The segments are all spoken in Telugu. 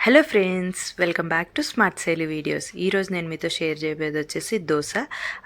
Hello friends welcome back to smart Shaili videos ఈరోజు నేను మీతో షేర్ చేయబోయేది వచ్చేసి దోశ.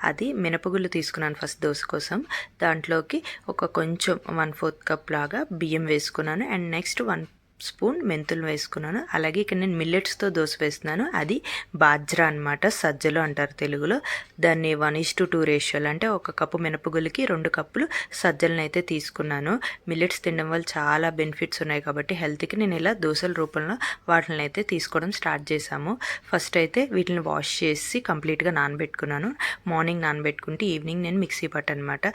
అది మినపగుళ్ళు తీసుకున్నాను ఫస్ట్ దోశ కోసం. దాంట్లోకి ఒక కొంచెం వన్ ఫోర్త్ కప్ లాగా బియ్యం వేసుకున్నాను. అండ్ నెక్స్ట్ వన్ స్పూన్ మెంతులు వేసుకున్నాను. అలాగే ఇక్కడ నేను మిల్లెట్స్తో దోశ వేస్తున్నాను. అది బాజ్రా అనమాట సజ్జలు అంటారు తెలుగులో. దాన్ని వన్ ఇస్ టు టూ రేషియోలు అంటే ఒక కప్పు మినపగులకి రెండు కప్పులు సజ్జలను అయితే తీసుకున్నాను. మిల్లెట్స్ తినడం వల్ల చాలా బెనిఫిట్స్ ఉన్నాయి కాబట్టి హెల్త్కి నేను ఇలా దోశల రూపంలో వాటిని అయితే తీసుకోవడం స్టార్ట్ చేశాము. ఫస్ట్ అయితే వీటిని వాష్ చేసి కంప్లీట్గా నానబెట్టుకున్నాను. మార్నింగ్ నానబెట్టుకుంటే ఈవినింగ్ నేను మిక్సీ పట్టనమాట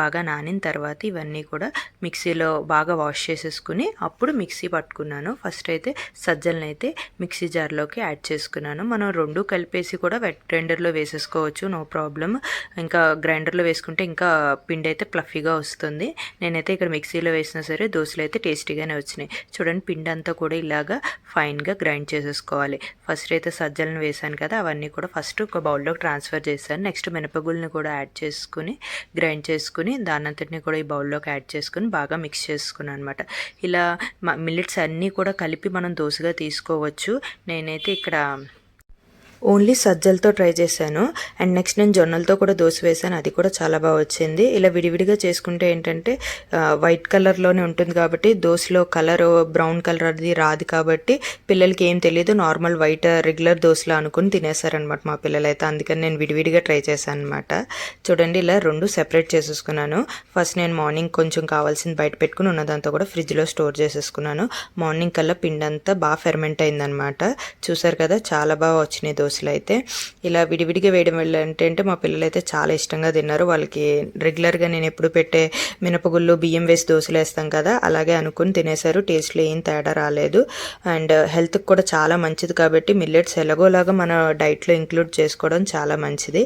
బాగా నానిన తర్వాత ఇవన్నీ కూడా మిక్సీలో బాగా వాష్ చేసేసుకుని అప్పుడు మిక్సీ పట్టుకున్నాను. ఫస్ట్ అయితే సజ్జలను అయితే మిక్సీ జార్లోకి యాడ్ చేసుకున్నాను. మనం రెండు కలిపేసి కూడా వెట్ గ్రైండర్లో వేసేసుకోవచ్చు నో ప్రాబ్లం ఇంకా గ్రైండర్లో వేసుకుంటే ఇంకా పిండి అయితే ప్లఫీగా వస్తుంది. నేనైతే ఇక్కడ మిక్సీలో వేసినా సరే దోశలు అయితే టేస్టీగానే వచ్చినాయి. చూడండి పిండి అంతా కూడా ఇలాగా ఫైన్గా గ్రైండ్ చేసేసుకోవాలి. ఫస్ట్ అయితే సజ్జలను వేసాను కదా అవన్నీ కూడా ఫస్ట్ ఒక బౌల్లోకి ట్రాన్స్ఫర్ చేశాను. నెక్స్ట్ మినపగుళ్ళని కూడా యాడ్ చేసుకుని గ్రైండ్ చేసుకుని తీసుకుని దానంతటిని కూడా ఈ బౌల్లోకి యాడ్ చేసుకుని బాగా మిక్స్ చేసుకున్నాను అనమాట ఇలా మిల్లెట్స్ అన్నీ కూడా కలిపి మనం దోశగా తీసుకోవచ్చు. నేనైతే ఇక్కడ ఓన్లీ సజ్జలతో ట్రై చేశాను. అండ్ నెక్స్ట్ నేను జొన్నలతో కూడా దోశ వేసాను అది కూడా చాలా బాగా వచ్చింది. ఇలా విడివిడిగా చేసుకుంటే ఏంటంటే వైట్ కలర్లోనే ఉంటుంది కాబట్టి దోశలో కలర్ బ్రౌన్ కలర్ అది రాదు కాబట్టి పిల్లలకి ఏం తెలియదు. నార్మల్ వైట్ రెగ్యులర్ దోశలో అనుకుని తినేసారనమాట మా పిల్లలైతే. అందుకని నేను విడివిడిగా ట్రై చేశాను అనమాట చూడండి ఇలా రెండు సెపరేట్ చేసేసుకున్నాను. ఫస్ట్ నేను మార్నింగ్ కొంచెం కావాల్సింది బయట పెట్టుకుని ఉన్నదంతా కూడా ఫ్రిడ్జ్లో స్టోర్ చేసేసుకున్నాను. మార్నింగ్ కల్లా పిండి అంతా బాగా ఫెర్మెంట్ అయిందనమాట చూసారు కదా చాలా బాగా వచ్చినాయి దోశలు అయితే ఇలా విడివిడిగా వేయడం వల్ల ఏంటంటే మా పిల్లలు అయితే చాలా ఇష్టంగా తిన్నారు. వాళ్ళకి రెగ్యులర్గా నేను ఎప్పుడు పెట్టే మినపగుళ్ళు బియ్యం వేసి దోశలు వేస్తాం కదా అలాగే అనుకుని తినేశారు. టేస్ట్లో ఏం తేడా రాలేదు. అండ్ హెల్త్కి కూడా చాలా మంచిది కాబట్టి మిల్లెట్స్ ఎలాగోలాగా మన డైట్లో ఇంక్లూడ్ చేసుకోవడం చాలా మంచిది.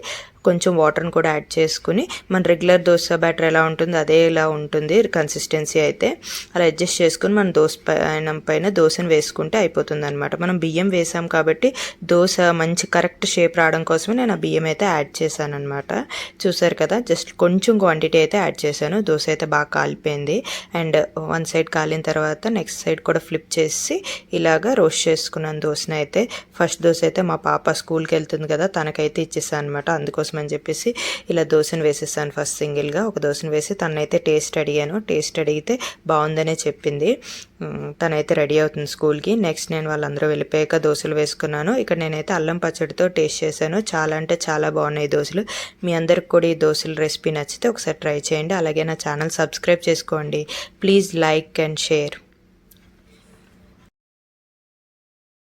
కొంచెం వాటర్ని కూడా యాడ్ చేసుకుని మన రెగ్యులర్ దోశ బ్యాటర్ ఎలా ఉంటుందో అదే ఇలా ఉంటుంది కన్సిస్టెన్సీ అయితే. అలా అడ్జస్ట్ చేసుకుని మనం దోశ పైన పైన దోశను వేసుకుంటే అయిపోతుంది అనమాట మనం బియ్యం వేసాం కాబట్టి దోశ మంచి కరెక్ట్ షేప్ రావడం కోసమే నేను ఆ బియ్యం అయితే యాడ్ చేశాను అనమాట చూసారు కదా జస్ట్ కొంచెం క్వాంటిటీ అయితే యాడ్ చేశాను. దోశ అయితే బాగా కాలిపోయింది. అండ్ వన్ సైడ్ కాలిన తర్వాత నెక్స్ట్ సైడ్ కూడా ఫ్లిప్ చేసి ఇలాగా రోస్ట్ చేసుకున్నాను దోశను అయితే. ఫస్ట్ దోశ అయితే మా పాప స్కూల్కి వెళ్తుంది కదా తనకైతే ఇచ్చేసాను అనమాట అందుకోసం కోసం అని చెప్పేసి ఇలా దోశను వేసేసాను ఫస్ట్ సింగిల్గా. ఒక దోశను వేసి తనైతే టేస్ట్ అడిగాను. టేస్ట్ అడిగితే బాగుందనే చెప్పింది. తనైతే రెడీ అవుతుంది స్కూల్కి. నెక్స్ట్ నేను వాళ్ళందరూ వెళ్ళిపోయాక దోశలు వేసుకున్నాను. ఇక్కడ నేనైతే అల్లం పచ్చడితో టేస్ట్ చేశాను. చాలా అంటే చాలా బాగున్నాయి దోశలు. మీ అందరికి కూడా ఈ దోశల రెసిపీ నచ్చితే ఒకసారి ట్రై చేయండి. అలాగే నా ఛానల్ సబ్స్క్రైబ్ చేసుకోండి. Please like and share.